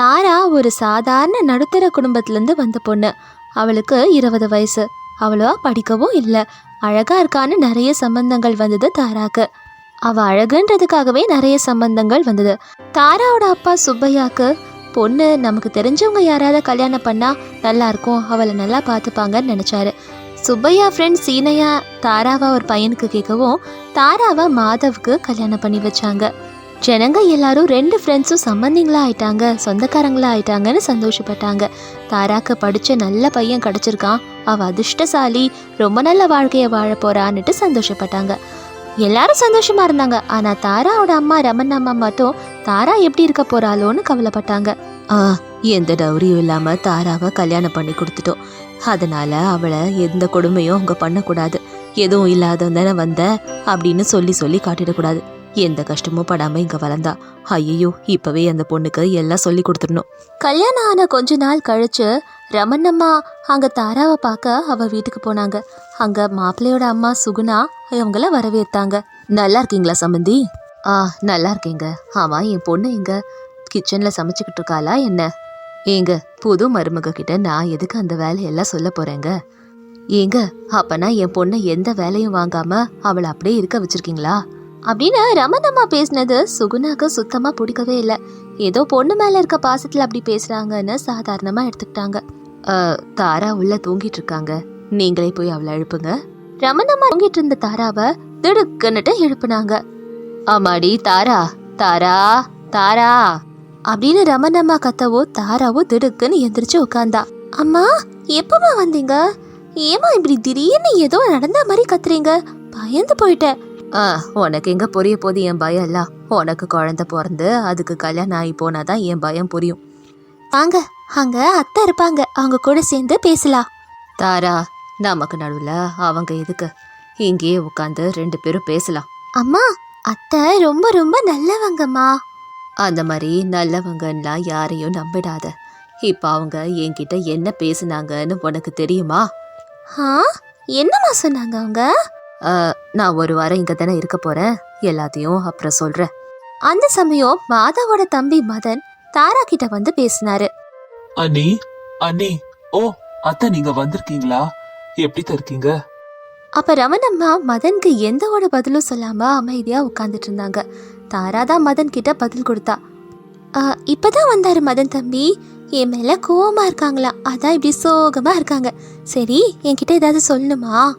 தாரா ஒரு சாதாரண நடுத்தர குடும்பத்திலேருந்து வந்த பொண்ணு. அவளுக்கு இருபது வயசு. அவ்வளோவா படிக்கவும் இல்லை. அழகாக இருக்கான்னு நிறைய சம்பந்தங்கள் வந்தது தாராக்கு. அவள் அழகுன்றதுக்காகவே நிறைய சம்பந்தங்கள் வந்தது. தாராவோட அப்பா சுப்பையாக்கு பொண்ணு நமக்கு தெரிஞ்சவங்க யாராவது கல்யாணம் பண்ணால் நல்லாயிருக்கும் அவளை நல்லா பார்த்துப்பாங்கன்னு நினச்சாரு. சுப்பையா ஃப்ரெண்ட் சீனையா தாராவா ஒரு பையனுக்கு கேட்கவும் தாராவை மாதவுக்கு கல்யாணம் பண்ணி வச்சாங்க. ஜனங்க எல்லாரும் ரெண்டு ஃப்ரெண்ட்ஸும் சம்பந்திங்களா ஆயிட்டாங்க சொந்தக்காரங்களா ஆயிட்டாங்கன்னு சந்தோஷப்பட்டாங்க. தாராக்கு படிச்ச நல்ல பையன் கிடைச்சிருக்கான். அவ அதிர்ஷ்டசாலி. ரொம்ப நல்ல வாழ்க்கைய வாழ போறான்னுட்டு சந்தோஷப்பட்டாங்க. எல்லாரும் சந்தோஷமா இருந்தாங்க. ஆனா தாராவோட அம்மா ரமன் அம்மா மட்டும் தாரா எப்படி இருக்க போறாளோன்னு கவலைப்பட்டாங்க. ஆ எந்த டௌரியும் இல்லாம தாராவை கல்யாணம் பண்ணி கொடுத்துட்டோம். அதனால அவளை எந்த கொடுமையும் அவங்க பண்ணக்கூடாது. எதுவும் இல்லாதவன் வந்த அப்படின்னு சொல்லி சொல்லி காட்டிடக்கூடாது. எந்த கஷ்டமும் படாம இங்க வளர்ந்தா. ஐயோ இப்பவே அந்த பொண்ணுக்கு எல்லாம் சொல்லி கொடுத்துடணும். கல்யாணம் ஆன கொஞ்ச நாள் கழிச்சு ரமணம்மா அங்க தாராவை பார்க்க அவ வீட்டுக்கு போனாங்க. அங்க மாப்பிள்ளையோட அம்மா சுகுணா இவங்கள வரவேற்றாங்க. நல்லா இருக்கீங்களா சம்பந்தி ஆ நல்லா இருக்கேங்க. ஆமா என் பொண்ணு எங்க கிச்சன்ல சமைச்சுக்கிட்டு இருக்காளா என்ன? ஏங்க புது மருமக கிட்ட நான் எதுக்கு அந்த வேலையெல்லாம் சொல்ல போறேங்க? ஏங்க அப்பனா என் பொண்ணை எந்த வேலையும் வாங்காம அவளை அப்படியே இருக்க வச்சிருக்கீங்களா? அப்படின்னு ரமணம்மா பேசினது சுகுணாக்கு சுத்தமாக பிடிக்கவே இல்லை. ஏதோ பொண்ணு மேலே இருக்க பாசத்தில் அப்படி பேசுகிறாங்கன்னு சாதாரணமாக எடுத்துக்கிட்டாங்க. தாரா உள்ள தூங்கிட்டு இருக்காங்க. நீங்களே போய் அவளை எழுப்புங்க. ரமணம்மா தூங்கிட்டு இருந்த தாராவை திடுக்குன்னுட்டு எழுப்புனாங்க. ஆமாடி தாரா தாரா தாரா அப்படின்னு ரமணம்மா கத்தவோ தாராவோ திடுக்குன்னு எந்திரிச்சு உட்காந்தா அம்மா எப்பமா வந்தீங்க? ஏமா இப்படி திடீர்னு ஏதோ நடந்த மாதிரி கத்துறீங்க? பயந்து போயிட்டேன். ஆ உனக்கு எங்க புரிய போது என் பயம் இல்ல. உனக்கு குழந்தை பிறந்து அதுக்கு கல்யாணம் ஆகி போனாதான் என் பயம் புரியும். வாங்க அங்க அத்தை இருப்பாங்க. அவங்க கூட சேர்ந்து பேசலாம். தாரா நமக்கு நடுவுல அவங்க எதுக்கு? இங்கேயே உட்காந்து ரெண்டு பேரும் பேசலாம். அம்மா அத்தை ரொம்ப ரொம்ப நல்லவங்கம்மா. அந்த மாதிரி நல்லவங்கலாம் யாரையும் நம்பிடாத. இப்ப அவங்க என்கிட்ட என்ன பேசுனாங்கன்னு உனக்கு தெரியுமா? ஆ என்னம்மா சொன்னாங்க அவங்க? நான் ஒரு வாரம் இங்க தானே இருக்க போறேன். எல்லாத்தையும் அப்புறம் சொல்றேன். அந்த சமயம் மாதாவோட தம்பி மதன் தாரா கிட்ட வந்து பேசினாரு. அண்ணி அண்ணி ஓ அத்தை நீங்க வந்திருக்கீங்களா? எப்படி இருக்கீங்க? அப்ப ரமணம்மா மதனுக்கு எந்த ஒரு பதிலும் சொல்லாம அமைதியா உட்கார்ந்துட்டு இருந்தாங்க. தாரா தான் மதன் கிட்ட பதில் கொடுத்தா. "ஆ, இப்பதான் வந்தாரு மதன் தம்பி. என் மேல கோவமா இருக்காங்களா? அதான் இப்படி சோகமா இருக்காங்க. சரி என்கிட்ட ஏதாவது சொல்லணுமா?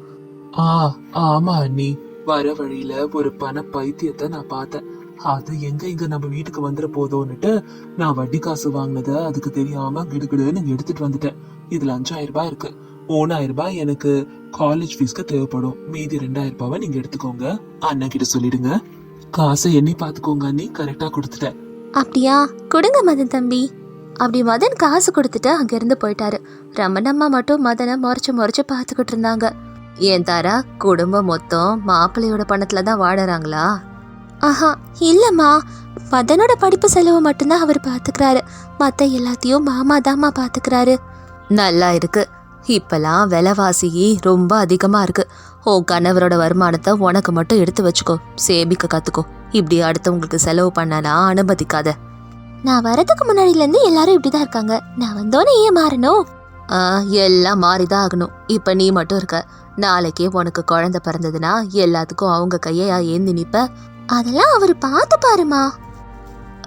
ஆ ஆமா அண்ணி. வர வழியில ஒரு பண பைத்தியத்தை நான் பார்த்தேன். அது எங்க இங்க நம்ம வீட்டுக்கு வந்துட போதோன்னுட்டு நான் வட்டி காசு வாங்கினத அதுக்கு தெரியாம கிடுகிடுன்னு எடுத்துட்டு வந்துட்டேன். இதுல அஞ்சாயிரம் ரூபாய் இருக்கு. மூணாயிரம் ரூபாய் எனக்கு காலேஜ் ஃபீஸ்க்கு தேவைப்படும். மீதி ரெண்டாயிரம் ரூபாவை நீங்க எடுத்துக்கோங்க. அண்ணன் கிட்ட சொல்லிடுங்க. காசை எண்ணி பாத்துக்கோங்க அண்ணி. கரெக்டா கொடுத்துட்டேன். அப்படியா? கொடுங்க மதன் தம்பி. அப்படி மதன் காசு கொடுத்துட்டு அங்கேருந்து போயிட்டாரு. ரமணம்மா மட்டும் மதனை முறைச்சு முறைச்சு பார்த்துக்கிட்டு இருந்தாங்க. ஏன் தாரா குடும்பம் மொத்தம் மாப்பிள்ளையோட பணத்துல தான் வாழறாங்களா ஆஹா இல்லம்மா. மதனோட படிப்பு செலவு மட்டும்தான் அவர் பாத்துக்கிறாரு. மத்த எல்லாத்தையும் மாமா தாம்மா பாத்துக்கிறாரு. நல்லா இருக்கு. இப்பெல்லாம் விலைவாசி ரொம்ப அதிகமா இருக்கு. உன் கணவரோட வருமானத்தை உனக்கு மட்டும் எடுத்து வச்சுக்கோ. சேமிக்க கத்துக்கோ. இப்படி அடுத்தவங்களுக்கு செலவு பண்ணனா அனுமதிக்காத. நான் வரதுக்கு முன்னாடில இருந்து எல்லாரும் இப்படிதான் இருக்காங்க. நான் வந்தோன்னே ஏன் மாறணும்? எல்லாம் மாறிதான் ஆகணும். இப்ப நீ மட்டும் இருக்க. நாளைக்கே உனக்கு குழந்தை பிறந்ததுன்னா எல்லாத்துக்கும் அவங்க கையா ஏந்தி நிப்ப. அதெல்லாம் அவர் பார்த்து பாருமா.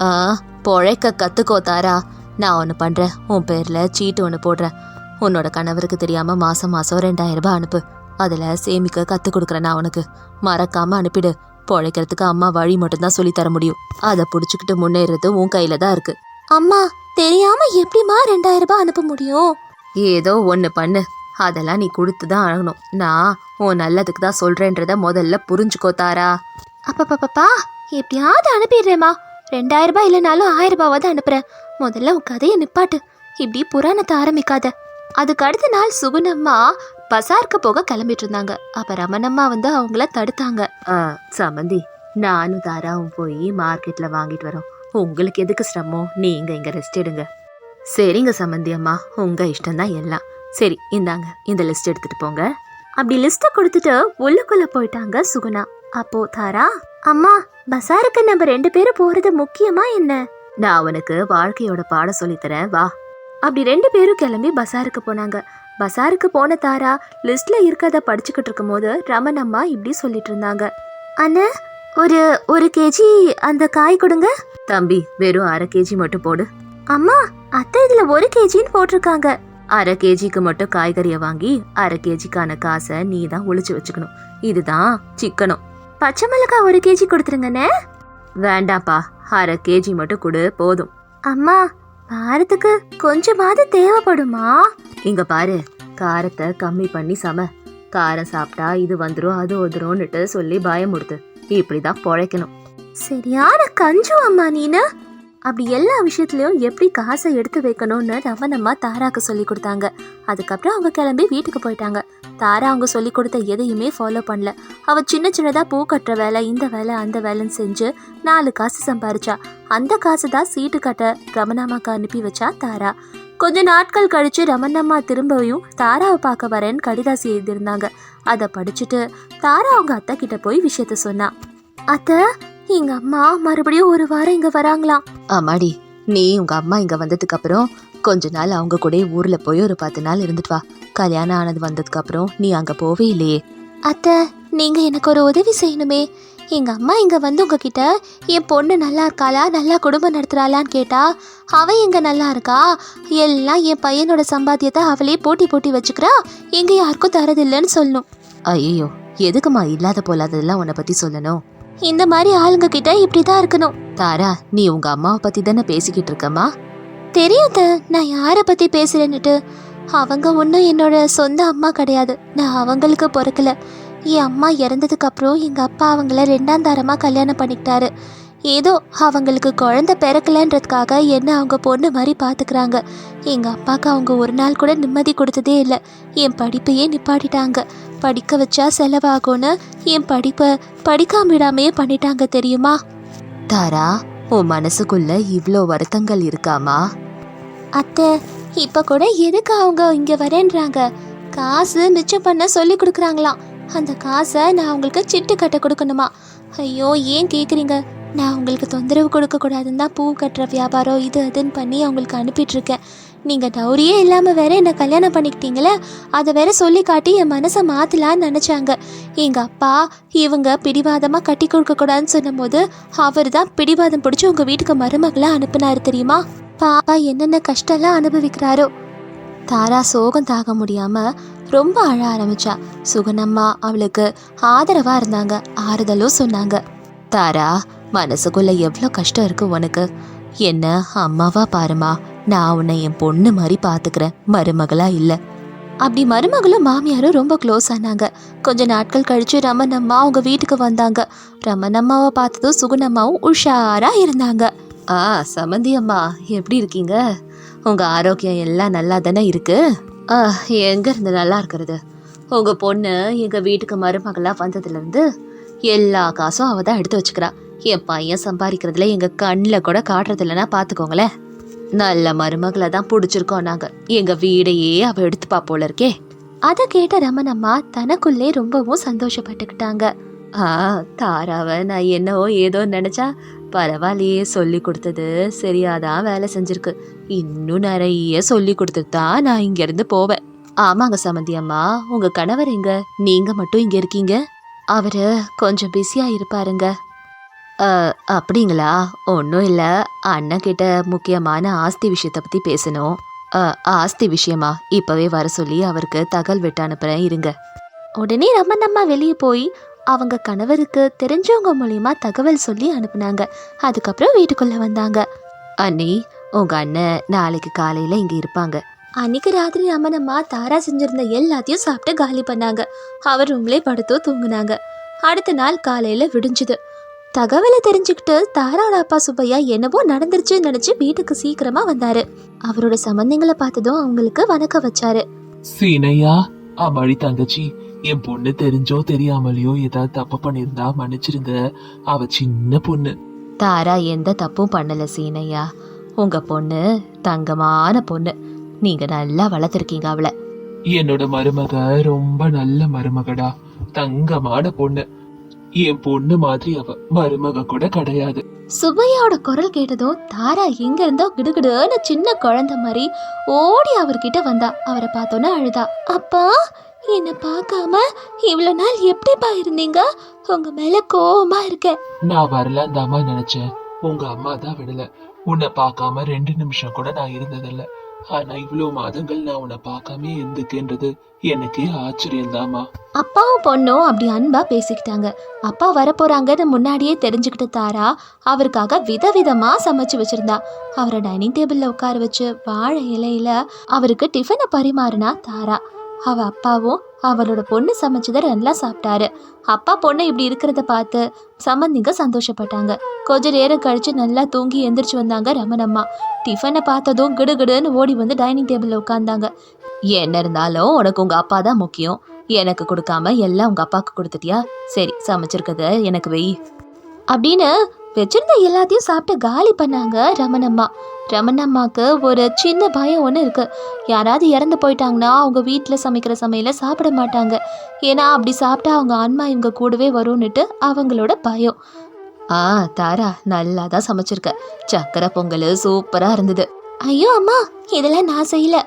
ஆ பொழைக்க கத்துக்கோ தாரா. நான் ஒன்று பண்றேன். உன் பேர்ல சீட்டு ஒன்று போடுறேன். உன்னோட கணவருக்கு தெரியாம மாசம் மாசம் ரெண்டாயிரம் ரூபாய் அனுப்பு. அதுல சேமிக்க கத்து கொடுக்குறேன் நான் உனக்கு. மறக்காம அனுப்பிடு. பொழைக்கிறதுக்கு அம்மா வழி மட்டும்தான் சொல்லி தர முடியும். அதை புடிச்சுக்கிட்டு முன்னேறது உன் கையில தான் இருக்கு. அம்மா தெரியாம எப்படிமா ரெண்டாயிரம் ரூபாய் அனுப்ப முடியும்? ஏதோ ஒன்று பண்ணு. அதெல்லாம் நீ கொடுத்து தான் ஆகணும். நான் உன் நல்லதுக்கு தான் சொல்றேன்றத முதல்ல புரிஞ்சுக்கோ தாரா. அப்பப்பப்பா எப்படியாவது அனுப்பிடுறேம்மா. ரெண்டாயிரம் ரூபாய் இல்லைனாலும் ஆயிரம் ரூபாவாவது அனுப்புறேன். முதல்ல உன் கதையை நிப்பாட்டு. இப்படி புராணத்தை ஆரம்பிக்காத. அதுக்கு அடுத்த நாள் சுகுணம்மா பசாருக்கு போக கிளம்பிட்டு இருந்தாங்க. அப்ப ரமணம்மா வந்து அவங்கள தடுத்தாங்க. சமந்தி நானும் தாராவும் போய் மார்க்கெட்ல வாங்கிட்டு வரோம். உங்களுக்கு எதுக்கு சிரமம்? நீங்க இங்க ரெஸ்ட் எடுங்க. சரிங்க சம்மந்தி அம்மா உங்க இஷ்டம்தான் எல்லாம். சரி இந்தாங்க இந்த லிஸ்ட் எடுத்துட்டு போங்க. அப்படி லிஸ்ட்டை கொடுத்துட்டு உள்ளுக்குள்ள போயிட்டாங்க சுகுணா. அப்போ தாரா அம்மா பசாருக்கு நம்ம ரெண்டு பேரும் போறது முக்கியமா என்ன? நான் அவனுக்கு வாழ்க்கையோட பாடம் சொல்லித்தரேன் வா. அப்படி ரெண்டு பேரும் கிளம்பி பஸாருக்கு போனாங்க. பசாருக்கு போன தாரா லிஸ்ட்ல இருக்கத படிச்சுக்கிட்டு இருக்கும்போது ரமன் அம்மா இப்படி சொல்லிட்டு இருந்தாங்க. அண்ணா ஒரு ஒரு கேஜி அந்த காய் கொடுங்க. தம்பி வெறும் அரை கேஜி மட்டும் போடு. அம்மா அத்தை இதுல ஒரு கேஜின்னு போட்டிருக்காங்க. அரை கேஜிக்கு மட்டும் காய்கறியை வாங்கி அரை கேஜிக்கான காசை நீ தான் ஒழிச்சு வச்சுக்கணும். இதுதான் சிக்கனம். பச்சை மிளகாய் ஒரு கேஜி கொடுத்துருங்கண்ணே. வேண்டாப்பா அரை கேஜி மட்டும் கொடு போதும். அம்மா வாரத்துக்கு கொஞ்சமாவது தேவைப்படுமா? இங்க பாரு காரத்தை கம்மி பண்ணி சம. காரம் சாப்பிட்டா இது வந்துடும் அது வந்துரும்னுட்டு சொல்லி பயமுடுத்து இப்படிதான் பொழைக்கணும். சரியான கஞ்சு அம்மா நீனு. அப்படி எல்லா விஷயத்துலயும் எப்படி காசை எடுத்து வைக்கணும்னு ரமணம்மா தாராக்கு சொல்லி கொடுத்தாங்க. அதுக்கப்புறம் அவங்க கிளம்பி வீட்டுக்கு போயிட்டாங்க. தாரா அவங்க சொல்லி கொடுத்த எதையுமே ஃபாலோ பண்ணல. அவ சின்ன சின்னதா பூ கட்டுற வேலை இந்த வேலை அந்த வேலைன்னு செஞ்சு நாலு காசு சம்பாரிச்சா. அந்த காசு தான் சீட்டு கட்ட ரமணாமாக்கு அனுப்பி வச்சா தாரா. கொஞ்ச நாட்கள் கழிச்சு ரமணம்மா திரும்பவும் தாராவை பார்க்க வரேன்னு கடிதாசி எழுதியிருந்தாங்க. அதை படிச்சுட்டு தாரா அவங்க அத்தை கிட்ட போய் விஷயத்த சொன்னா. அத்தை எங்க அம்மா மறுபடியும் ஒரு வாரம் இங்க வராங்களாம். ஆமாடி நீ உங்க அம்மா இங்க வந்ததுக்கு அப்புறம் கொஞ்ச நாள் அவங்க கூட ஊர்ல போய் ஒரு பத்து நாள் இருந்துட்டு வா. கல்யாணம் ஆனது வந்ததுக்கு அப்புறம் நீ அங்க போவே இல்லையே. அத்தை நீங்க எனக்கு ஒரு உதவி செய்யணுமே. எங்க அம்மா இங்க வந்து உங்ககிட்ட என் பொண்ணு நல்லா இருக்காளா? நல்லா குடும்பம் நடத்துறாளான்னு கேட்டா அவ எங்க நல்லா இருக்கா? எல்லாம் என் பையனோட சம்பாத்தியத்தை அவளே போட்டி போட்டி வச்சுக்கிறா. எங்க யாருக்கும் தரதில்லைன்னு சொல்லணும் ஐயோ எதுக்குமா இல்லாத போலாததெல்லாம் உன்னை பத்தி சொல்லணும்? இந்த மாதிரி ஆளுங்க கிட்ட இப்படிதான் இருக்கணும். தாரா நீ உங்க அம்மாவை பத்தி தானே பேசிக்கிட்டு இருக்கமா தெரியாத நான் யாரை பத்தி பேசுறேன்னுட்டு. அவங்க ஒன்றும் என்னோட சொந்த அம்மா கிடையாது. நான் அவங்களுக்கு பிறக்கல. என் அம்மா இறந்ததுக்கு அப்புறம் எங்க அப்பா அவங்கள ரெண்டாம் தாரமா கல்யாணம் பண்ணிக்கிட்டாரு. ஏதோ அவங்களுக்கு குழந்தை பிறக்கலன்றதுக்காக என்ன அவங்க பொண்ணு மாதிரி பார்த்துக்கிறாங்க எங்கள் அப்பாவுக்கு அவங்க ஒரு நாள் கூட நிம்மதி கொடுத்ததே இல்லை. என் படிப்பையே நிப்பாட்டிட்டாங்க. படிக்க வச்சா செலவாகும்னு என் படிப்பை படிக்காம விடாமையே பண்ணிட்டாங்க தெரியுமா? தாரா உன் மனசுக்குள்ள இவ்வளோ வருத்தங்கள் இருக்காமா? அத்தை இப்போ கூட எதுக்கு அவங்க இங்கே வரேன்றாங்க? காசு மிச்சம் பண்ண சொல்லி கொடுக்குறாங்களாம். அந்த காசை நான் அவங்களுக்கு சிட்டு கட்ட கொடுக்கணுமா? ஐயோ ஏன் கேட்குறீங்க நான் உங்களுக்கு தொந்தரவு கொடுக்கக்கூடாதுன்னு தான் பூ கட்டுற வியாபாரம் இது அதுன்னு பண்ணி அவங்களுக்கு அனுப்பிட்டுருக்கேன். நீங்கள் டௌரியே இல்லாமல் வேற என்னை கல்யாணம் பண்ணிக்கிட்டீங்களே? அதை வேற சொல்லி காட்டி என் மனசை மாற்றலான்னு நினச்சாங்க. எங்கள் அப்பா இவங்க பிடிவாதமாக கட்டி கொடுக்கக்கூடாதுன்னு சொன்னபோது அவர் தான் பிடிவாதம் பிடிச்சி உங்கள் வீட்டுக்கு மருமகளாக அனுப்புனாரு தெரியுமா? பாப்பா என்னென்ன கஷ்டம்லாம் அனுபவிக்கிறாரோ. தாரா சோகம் தாக முடியாமல் ரொம்ப அழ ஆரம்பிச்சா. சுகனம்மா அவளுக்கு ஆதரவாக இருந்தாங்க ஆறுதலும் சொன்னாங்க. தாரா மனசுக்குள்ள எவ்வளோ கஷ்டம் இருக்கு உனக்கு? என்ன அம்மாவா பாருமா நான் உன்னை என் பொண்ணு மாதிரி பார்த்துக்கிறேன் மருமகளா இல்லை. அப்படி மருமகளும் மாமியாரும் ரொம்ப க்ளோஸ் ஆனாங்க. கொஞ்ச நாட்கள் கழிச்சு ரமணம்மா அவங்க வீட்டுக்கு வந்தாங்க. ரமணம்மாவை பார்த்ததும் சுகுணம்மாவும் உஷாரா இருந்தாங்க. ஆ சமந்தி அம்மா எப்படி இருக்கீங்க? உங்க ஆரோக்கியம் எல்லாம் நல்லா தானே இருக்கு? ஆ எங்க இருந்து நல்லா இருக்கிறது? உங்க பொண்ணு எங்க வீட்டுக்கு மருமகளா வந்ததுல இருந்து எல்லா காசும் அவ தான் எடுத்து வச்சுக்கிறா. என் பையன் சம்பாதிக்கிறதுல எங்க கண்ணில் கூட காட்டுறது இல்லைன்னா பாத்துக்கோங்களேன். நல்ல மருமகளை தான் பிடிச்சிருக்கோம் நாங்க. எங்க வீடையே அவ எடுத்துப்பா போல இருக்கே. அதை கேட்ட ரமணம்மா தனக்குள்ளே ரொம்பவும் சந்தோஷப்பட்டுக்கிட்டாங்க. ஆ தாராவை நான் என்னவோ ஏதோ நினைச்சா பரவாயில்லையே சொல்லி கொடுத்தது. சரியாதான் வேலை செஞ்சிருக்கு. இன்னும் நிறைய சொல்லி கொடுத்துட்டு தான் நான் இங்கேருந்து போவேன். ஆமாங்க சமந்தி அம்மா உங்கள் கணவர் எங்க? நீங்கள் மட்டும் இங்கே இருக்கீங்க? அவர் கொஞ்சம் பிஸியாக இருப்பாருங்க. அப்படிங்களா? ஒன்றும் இல்லை. அண்ணன் கிட்ட முக்கியமான ஆஸ்தி விஷயத்தை பற்றி பேசணும். ஆஸ்தி விஷயமா? இப்போவே வர சொல்லி அவருக்கு தகவல் விட்டு அனுப்புகிறேன் இருங்க. உடனே ரமணம்மா வெளியே போய் அவங்க கணவருக்கு தெரிஞ்சவங்க மூலியமா தகவல் சொல்லி அனுப்புனாங்க. அதுக்கப்புறம் வீட்டுக்குள்ள வந்தாங்க. அண்ணி உங்க அண்ணன் நாளைக்கு காலையில இங்க இருப்பாங்க. அன்னைக்கு ராத்திரி ரமணம்மா தாரா செஞ்சிருந்த எல்லாத்தையும் சாப்பிட்டு காலி பண்ணாங்க. அவர் ரூம்லே படுத்தோ தூங்குனாங்க. அடுத்த நாள் காலையில விடிஞ்சுது. தகவலை தெரிஞ்சுக்கிட்டு தாராவோட அப்பா சுப்பையா என்னவோ நடந்துருச்சுன்னு நினைச்சு வீட்டுக்கு சீக்கிரமா வந்தாரு. அவரோட சம்பந்தங்களை பார்த்ததும் அவங்களுக்கு வணக்கம் வச்சாரு. சீனையா அம்மாடி தங்கச்சி என் பொண்ணு தெரிஞ்சோ தெரியாமலையோ ஏதாவது தப்பு பண்ணிருந்தா மன்னிச்சிருங்க. அவ சின்ன பொண்ணு. தாரா எந்த தப்பும் பண்ணல சீனையா. உங்க பொண்ணு தங்கமான பொண்ணு. நீங்க நல்லா வளர்த்துருக்கீங்க அவளை. என்னோட மருமக ரொம்ப நல்ல மருமகடா. தங்கமான பொண்ணு. என் பொண்ணு மாதிரி அவ. மருமக கூட கிடையாது. சுபையாவோட குரல் கேட்டதும் தாரா எங்க இருந்தோ கிடுகிடுன்னு சின்ன குழந்தை மாதிரி ஓடி அவர்கிட்ட வந்தா. அவரை பார்த்தோன்னே அழுதா. அப்பா என்னை பார்க்காம இவ்வளோ நாள் எப்படிப்பா இருந்தீங்க? உங்க மேல கோவமா இருக்க. நான் வரலான்னு தாமா நினைச்சேன். உங்க அம்மா தான் விடல. உன்னை பார்க்காம ரெண்டு நிமிஷம் கூட நான் இருந்ததில்ல. ஆனா இவ்வளவு மாதங்கள் நான் உன்னை பார்க்காம இருந்துக்கேன்றது எனக்கே ஆச்சரியம்தாமா அப்பாவும் பொண்ணும் அப்படி அன்பா பேசிக்கிட்டாங்க. அப்பா வரப்போறாங்கன்னு முன்னாடியே தெரிஞ்சுக்கிட்ட தாரா அவருக்காக விதவிதமா சமைச்சு வச்சிருந்தா. அவரை டைனிங் டேபிள்ல உட்கார வச்சு வாழை இலையில அவருக்கு டிஃபனை பரிமாறினா தாரா. அவ அப்பாவும் அவளோட பொண்ணு சமைச்சதை நல்லா சாப்பிட்டாரு. அப்பா பொண்ணு இப்படி இருக்கிறத பார்த்து சம்பந்திங்க சந்தோஷப்பட்டாங்க. கொஞ்ச நேரம் கழிச்சு நல்லா தூங்கி எந்திரிச்சு வந்தாங்க ரமணம்மா டிஃபனை பார்த்ததும் கிடுகிடுன்னு ஓடி வந்து டைனிங் டேபிள்ல உட்காந்தாங்க என்ன இருந்தாலும் உனக்கு உங்க அப்பா தான் முக்கியம். எனக்கு கொடுக்காம எல்லாம் உங்க அப்பாவுக்கு கொடுத்துட்டியா? சரி சமைச்சிருக்கத எனக்கு வெய். அப்படின்னு வச்சிருந்த எல்லாத்தையும் சாப்பிட்டு காலி பண்ணாங்க ரமணம்மா. ரமணம்மாக்கு ஒரு சின்ன பயம் ஒன்று இருக்கு. யாராவது இறந்து போயிட்டாங்கன்னா அவங்க வீட்டில் சமைக்கிற சமையலை சாப்பிட மாட்டாங்க. ஏன்னா அப்படி சாப்பிட்டா அவங்க ஆன்மா இவங்க கூடவே வரும்னுட்டு அவங்களோட பயம். ஆ தாரா நல்லா தான் சமைச்சிருக்க. சக்கரை பொங்கல் சூப்பராக இருந்தது. ஐயோ அம்மா இதெல்லாம் நான் செய்யல.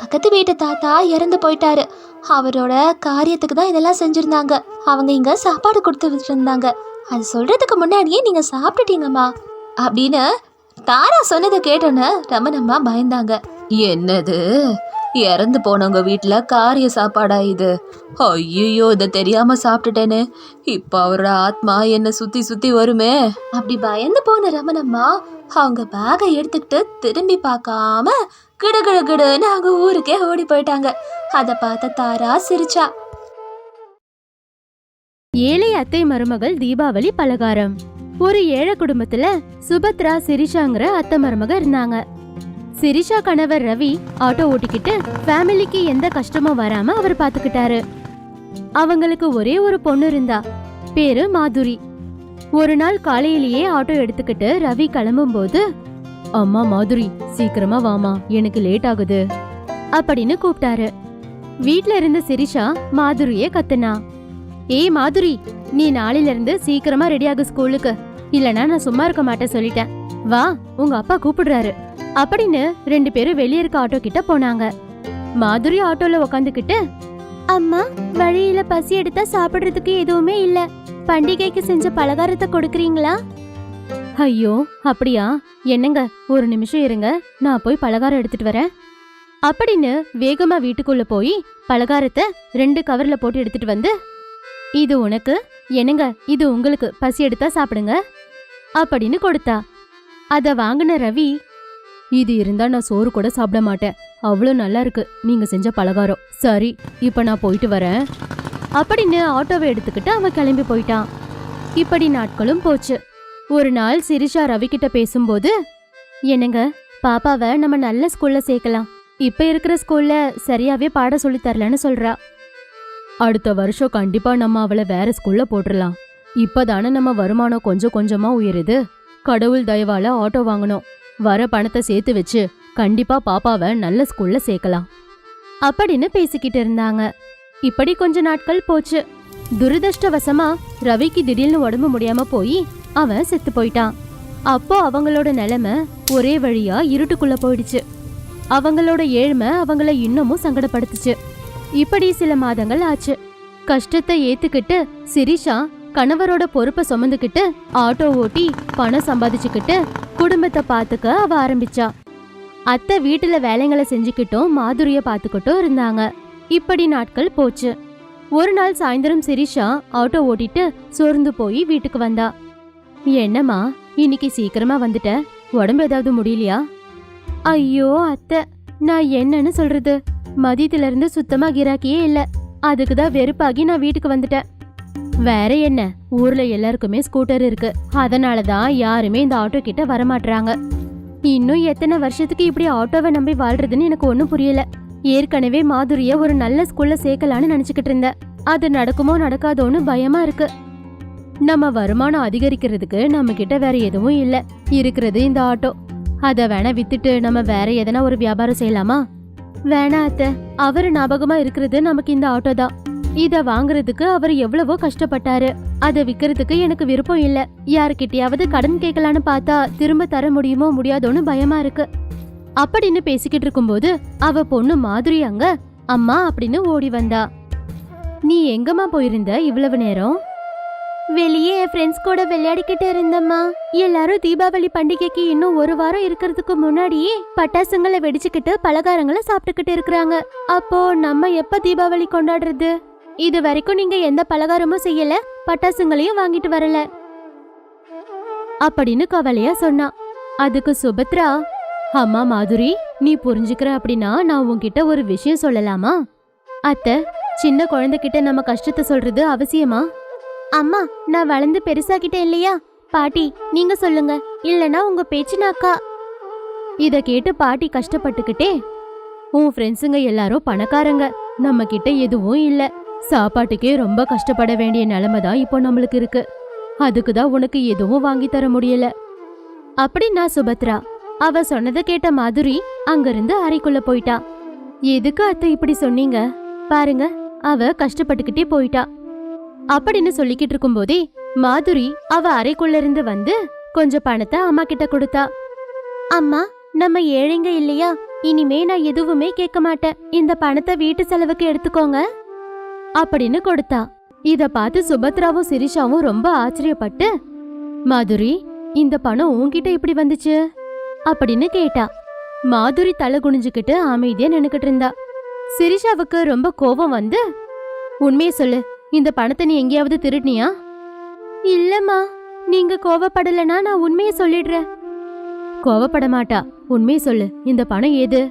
பக்கத்து வீட்டு தாத்தா இறந்து போயிட்டாரு. அவரோட காரியத்துக்கு தான் இதெல்லாம் செஞ்சிருந்தாங்க. அவங்க இங்க சாப்பாடு கொடுத்து இருந்தாங்க. அது சொல்கிறதுக்கு முன்னாடியே நீங்கள் சாப்பிட்டுட்டீங்கம்மா அப்படின்னு தாரா சொன்னதை கேட்டோன்னு ரமணம்மா பயந்தாங்க. என்னது? இறந்து போனவங்க வீட்டில் காரிய சாப்பாடா இது? ஐயோ இதை தெரியாமல் சாப்பிட்டுட்டேனே. இப்போ அவரோட ஆத்மா என்னை சுற்றி சுற்றி வருமே. அப்படி பயந்து போன ரமணம்மா அவங்க பேகை எடுத்துக்கிட்டு திரும்பி பார்க்காம கிடு கிடு கிடுன்னு அவங்க ஊருக்கே ஓடி போயிட்டாங்க. அதை பார்த்த தாரா சிரிச்சா. ஏழை அத்தை மருமகள் தீபாவளி பலகாரம். ஒரு ஏழை குடும்பத்துல சுபத்ரா சிரிஷாங்கிற அத்தை மருமக இருந்தாங்க. சிரிஷா கணவர் ரவி ஆட்டோ ஓட்டிக்கிட்டு ஃபேமிலிக்கு எந்த கஷ்டமும் வராம அவர் பாத்துக்கிட்டாரு. அவங்களுக்கு ஒரே ஒரு பொண்ணு இருந்தா பேரு மாதுரி. ஒரு நாள் காலையிலேயே ஆட்டோ எடுத்துக்கிட்டு ரவி கிளம்பும்போது அம்மா மாதுரி சீக்கிரமா வாமா எனக்கு லேட் ஆகுது அப்படின்னு கூப்பிட்டாரு. வீட்ல இருந்த சிரிஷா மாதுரிய கத்துனா. ஏய் மாதுரி நீ நாளையில இருந்து சீக்கிரமா ஆகு ஸ்கூலுக்கு. இல்லனா நான் சும்மா இருக்க மாட்டேன் சொல்லிட்டேன். வா உங்க அப்பா கூப்பிடுறாரு. அப்படின்னு ரெண்டு பேரும் வெளியே இருக்க ஆட்டோ கிட்ட போனாங்க. மாதுரி ஆட்டோல உக்காந்துக்கிட்டு அம்மா வழியில பசி எடுத்தா சாப்பிடுறதுக்கு எதுவுமே இல்ல. பண்டிகைக்கு செஞ்ச பலகாரத்தை கொடுக்கறீங்களா? ஐயோ அப்படியா? என்னங்க ஒரு நிமிஷம் இருங்க. நான் போய் பலகாரம் எடுத்துட்டு வரேன். அப்படின்னு வேகமா வீட்டுக்குள்ள போய் பலகாரத்தை ரெண்டு கவர்ல போட்டு எடுத்துட்டு வந்து இது உனக்கு? என்னங்க? இது உங்களுக்கு? பசி எடுத்தா சாப்பிடுங்க. அப்படின்னு கொடுத்தா. அத வாங்கின ரவி இது இருந்தா நான் சோறு கூட சாப்பிட மாட்டேன். அவ்வளோ நல்லா இருக்கு. நீங்க செஞ்ச பலகாரம். சரி இப்ப நான் போயிட்டு வரேன். அப்படின்னு ஆட்டோவை எடுத்துக்கிட்டு அவன் கிளம்பி போயிட்டான். இப்படி நாட்களும் போச்சு. ஒரு நாள் சிரிஷா ரவி கிட்ட பேசும்போது என்னங்க பாப்பாவை நம்ம நல்ல ஸ்கூல்ல சேர்க்கலாம். இப்ப இருக்கிற ஸ்கூல்ல சரியாவே பாடம் சொல்லி தரலன்னு சொல்றா. அடுத்த வருஷம் கண்டிப்பா நம்ம அவளை வேற ஸ்கூல்ல போட்டுடலாம் இப்பதானே நம்ம வருமானம் கொஞ்சம் கொஞ்சமா உயருது. கடவுள் தயவால ஆட்டோ வாங்கணும். வர பணத்தை சேர்த்து வச்சு கண்டிப்பா பாப்பாவை நல்ல ஸ்கூல்ல சேர்க்கலாம். அப்படின்னு பேசிக்கிட்டு இருந்தாங்க. இப்படி கொஞ்ச நாட்கள் போச்சு. துரதிருஷ்டவசமா ரவிக்கு திடீர்னு உடம்பு முடியாம போய் அவன் செத்து போயிட்டான். அப்போ அவங்களோட நிலைமை ஒரே வழியா இருட்டுக்குள்ள போயிடுச்சு. அவங்களோட ஏழ்மை அவங்கள இன்னமும் சங்கடப்படுத்துச்சு. இப்படி சில மாதங்கள் ஆச்சு. கஷ்டத்தை ஏத்துக்கிட்டு சிரிஷா கணவரோட பொறுப்பை சுமந்துக்கிட்டு ஆட்டோ ஓட்டி பணம் சம்பாதிச்சுக்கிட்டு குடும்பத்தை பார்த்துக்க அவ ஆரம்பிச்சா. அத்தை வீட்டுல வேலைங்களை செஞ்சுக்கிட்டும் மாதுரிய பார்த்துக்கிட்டும் இருந்தாங்க. இப்படி நாட்கள் போச்சு. ஒரு நாள் சாயந்தரம் சிரிஷா ஆட்டோ ஓட்டிட்டு சோர்ந்து போய் வீட்டுக்கு வந்தா. என்னம்மா இன்னைக்கு சீக்கிரமா வந்துட்ட? உடம்பு ஏதாவது முடியலையா? ஐயோ அத்தை நான் என்னன்னு சொல்றது? மதியத்துல இருந்து சுத்தமா கிராக்கியே இல்ல. அதுக்கு தான் வெறுப்பாகி நான் வீட்டுக்கு வந்துட்டேன். வேற என்ன? ஊர்ல எல்லாருக்குமே ஸ்கூட்டர் இருக்கு. அதனால தான் யாருமே இந்த ஆட்டோ கிட்ட வரமாட்றாங்க. இன்னும் எத்தனை வருஷத்துக்கு இப்படி ஆட்டோவை நம்பி வாழ்றதுன்னு எனக்கு ஒன்றும் புரியல. ஏற்கனவே மாதுரிய ஒரு நல்ல ஸ்கூல்ல சேர்க்கலான்னு நினைச்சுக்கிட்டு இருந்தேன். அது நடக்குமோ நடக்காதோன்னு பயமா இருக்கு. நம்ம வருமானம் அதிகரிக்கிறதுக்கு நம்ம கிட்ட வேற எதுவும் இல்ல. இருக்கிறது இந்த ஆட்டோ அதை வேணா வித்துட்டு நம்ம வேற எதனா ஒரு வியாபாரம் செய்யலாமா? வேணா அவர் அவரு ஞாபகமா இருக்கிறது நமக்கு இந்த ஆட்டோ தான். இத வாங்குறதுக்கு அவர் எவ்வளவோ கஷ்டப்பட்டாரு. அத விக்கிறதுக்கு எனக்கு விருப்பம் இல்ல. யாருக்கிட்டயாவது கடன் கேட்கலான்னு பார்த்தா திரும்ப தர முடியுமோ முடியாதோன்னு பயமா இருக்கு. அப்படின்னு பேசிக்கிட்டு இருக்கும்போது அவ பொண்ணு மாதிரி அங்க அம்மா அப்படின்னு ஓடி வந்தா. நீ எங்கம்மா போயிருந்த இவ்வளவு நேரம்? வெளியே என் ஃப்ரெண்ட்ஸ் கூட விளையாடிக்கிட்டு இருந்தம்மா. எல்லாரும் தீபாவளி பண்டிகைக்கு இன்னும் ஒரு வாரம் இருக்கிறதுக்கு முன்னாடியே பட்டாசுங்களை வெடிச்சுக்கிட்டு பலகாரங்களை சாப்பிட்டுக்கிட்டு இருக்கிறாங்க. அப்போ நம்ம எப்ப தீபாவளி கொண்டாடுறது? இது வரைக்கும் நீங்க எந்த பலகாரமும் செய்யல பட்டாசுங்களையும் வாங்கிட்டு வரல. அப்படின்னு கவலையா சொன்னான் அதுக்கு சுபத்ரா அம்மா மாதுரி நீ புரிஞ்சுக்கிற அப்படின்னா நான் உன்கிட்ட ஒரு விஷயம் சொல்லலாமா? அத்தை சின்ன குழந்தைகிட்ட நம்ம கஷ்டத்தை சொல்றது அவசியமா? அம்மா நான் வளர்ந்து பெருசாகிட்டேன் இல்லையா? பாட்டி நீங்க சொல்லுங்க. இல்லனா உங்க பேச்சு நாக்கா இத கேட்டு பாட்டி கஷ்டப்பட்டுக்கிட்டே உன் ஃப்ரெண்ட்ஸுங்க எல்லாரும் பணக்காரங்க. நம்ம கிட்ட எதுவும் இல்ல. சாப்பாட்டுக்கே ரொம்ப கஷ்டப்பட வேண்டிய நிலைமை தான் இப்போ நம்மளுக்கு இருக்கு. அதுக்கு தான் உனக்கு எதுவும் வாங்கி தர முடியல. அப்படின்னா சுபத்ரா அவ சொன்னதை கேட்ட மாதுரி அங்கிருந்து அறைக்குள்ள போயிட்டா. எதுக்கு அத்தை இப்படி சொன்னீங்க? பாருங்க. அவ கஷ்டப்பட்டுக்கிட்டே போயிட்டா. அப்படின்னு சொல்லிக்கிட்டு இருக்கும்போதே மாதுரி அவ அறைக்குள்ள இருந்து வந்து கொஞ்சம் பணத்தை அம்மா கிட்ட கொடுத்தா. அம்மா நம்ம ஏழைங்க இல்லையா? இனிமே நான் எதுவுமே கேட்க மாட்டேன். இந்த பணத்தை வீட்டு செலவுக்கு எடுத்துக்கோங்க. அப்படின்னு கொடுத்தா. இத பார்த்து சுபத்ராவும் சிரிஷாவும் ரொம்ப ஆச்சரியப்பட்டு மாதுரி இந்த பணம் உன்கிட்ட எப்படி வந்துச்சு? அப்படின்னு கேட்டா. மாதுரி தலை குனிஞ்சுக்கிட்டு அமைதியா நின்னுக்கிட்டு இருந்தா. சிரிஷாவுக்கு ரொம்ப கோபம் வந்து உண்மையை சொல்லு. இந்த பணத்தை நீ எங்கேயாவது திருடினியா? இல்லம்மா நீங்க கோவப்படலனா நான் உண்மையை சொல்லிடுறேன். கோவப்பட மாட்டா. உண்மையை சொல்லு. இந்த பணம் ஏது?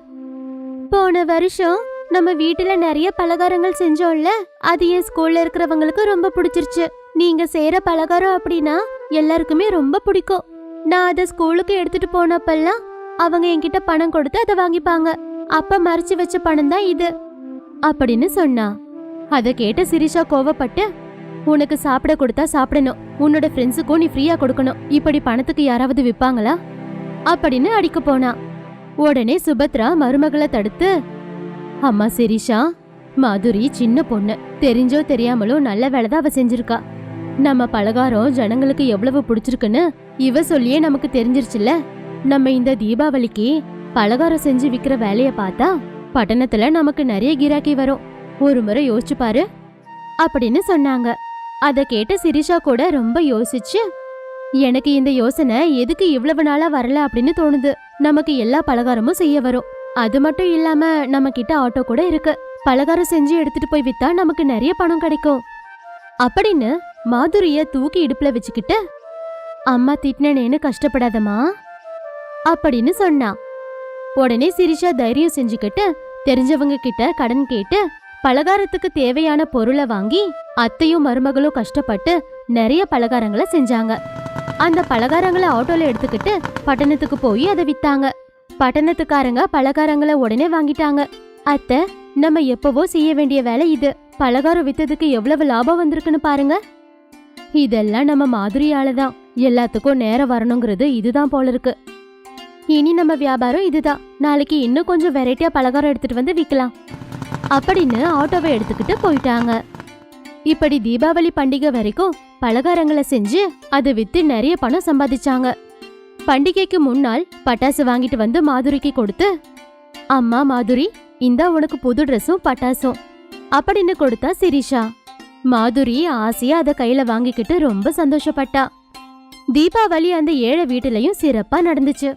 போன வருஷம் நம்ம வீட்டுல நிறைய பலகாரங்கள் செஞ்சோம்ல? அது என் ஸ்கூல்ல இருக்கிறவங்களுக்கு ரொம்ப பிடிச்சிருச்சு. நீங்க செய்யற பலகாரம் அப்படின்னா எல்லாருக்குமே ரொம்ப பிடிக்கும். நான் அதை ஸ்கூலுக்கு எடுத்துட்டு போனப்பெல்லாம் அவங்க என்கிட்ட பணம் கொடுத்து அதை வாங்கிப்பாங்க. அப்ப மறைச்சு வச்ச பணம் தான் இது. அப்படின்னு சொன்னா. அதை கேட்ட சிரிஷா கோவப்பட்டு உனக்கு சாப்பிட கொடுத்தா சாப்பிடணும். உன்னோட ஃப்ரெண்ட்ஸுக்கும் நீ ஃப்ரீயா கொடுக்கணும். இப்படி பணத்துக்கு யாராவது விற்பாங்களா அப்படின்னு அடிக்க போனா. உடனே சுபத்ரா மருமகளை தடுத்து அம்மா சிரிஷா மாதுரி சின்ன பொண்ணு. தெரிஞ்சோ தெரியாமலோ நல்ல வேலை தான் அவ செஞ்சிருக்கா. நம்ம பலகாரம் ஜனங்களுக்கு எவ்வளவு பிடிச்சிருக்குன்னு இவ சொல்லியே நமக்கு தெரிஞ்சிருச்சுல நம்ம இந்த தீபாவளிக்கு பலகாரம் செஞ்சு விக்கிற வேலைய பார்த்தா பட்டணத்துல நமக்கு நிறைய கிராக்கி வரும். ஒரு முறை யோசிச்சு பாரு. அப்படின்னு சொன்னாங்க. அதை கேட்ட சிரிஷா கூட ரொம்ப யோசிச்சு எனக்கு இந்த யோசனை எதுக்கு இவ்வளவு நாளா வரல அப்படின்னு தோணுது. நமக்கு எல்லா பலகாரமும் செய்ய வரும். அது மட்டும் இல்லாம நம்ம கிட்ட ஆட்டோ கூட இருக்கு. பலகாரம் செஞ்சு எடுத்துட்டு போய் வித்தா நமக்கு நிறைய பணம் கிடைக்கும். அப்படின்னு மாதுரிய தூக்கி இடுப்புல வச்சுக்கிட்டு அம்மா திட்டினேன்னு கஷ்டப்படாதம்மா அப்படின்னு சொன்னா. உடனே சிரிஷா தைரியம் செஞ்சுக்கிட்டு தெரிஞ்சவங்க கிட்ட கடன் கேட்டு பலகாரத்துக்கு தேவையான பொருளை வாங்கி அத்தையும் மருமகளும் கஷ்டப்பட்டு நிறைய பலகாரங்களை செஞ்சாங்க. அந்த பலகாரங்களை ஆட்டோல எடுத்துக்கிட்டு பட்டணத்துக்கு போய் அதை வித்தாங்க. பட்டணத்துக்காரங்க பலகாரங்களை உடனே வாங்கிட்டாங்க. அத்தை நம்ம எப்பவோ செய்ய வேண்டிய வேலை இது. பலகாரம் வித்ததுக்கு எவ்வளவு லாபம் வந்திருக்குன்னு பாருங்க. இதெல்லாம் நம்ம மாதிரியால தான் எல்லாத்துக்கும் நேரம் வரணுங்கிறது இதுதான் போல இருக்கு. இனி நம்ம வியாபாரம் இதுதான். நாளைக்கு இன்னும் கொஞ்சம் வெரைட்டியா பலகாரம் எடுத்துட்டு வந்து விற்கலாம் அப்படின்னு ஆட்டோவை எடுத்துக்கிட்டு போயிட்டாங்க. இப்படி தீபாவளி பண்டிகை வரைக்கும் பலகாரங்களை செஞ்சு அதை வித்து நிறைய பணம் சம்பாதிச்சாங்க. பண்டிகைக்கு முன்னால் பட்டாசு வாங்கிட்டு வந்து மாதுரிக்கு கொடுத்து அம்மா மாதுரி இந்தா உனக்கு புது ட்ரெஸ்ஸும் பட்டாசும் அப்படின்னு கொடுத்தா சிரிஷா. மாதுரி ஆசையா அதை கையில வாங்கிக்கிட்டு ரொம்ப சந்தோஷப்பட்டா. தீபாவளி அந்த ஏழை வீட்டுலயும் சிறப்பா நடந்துச்சு.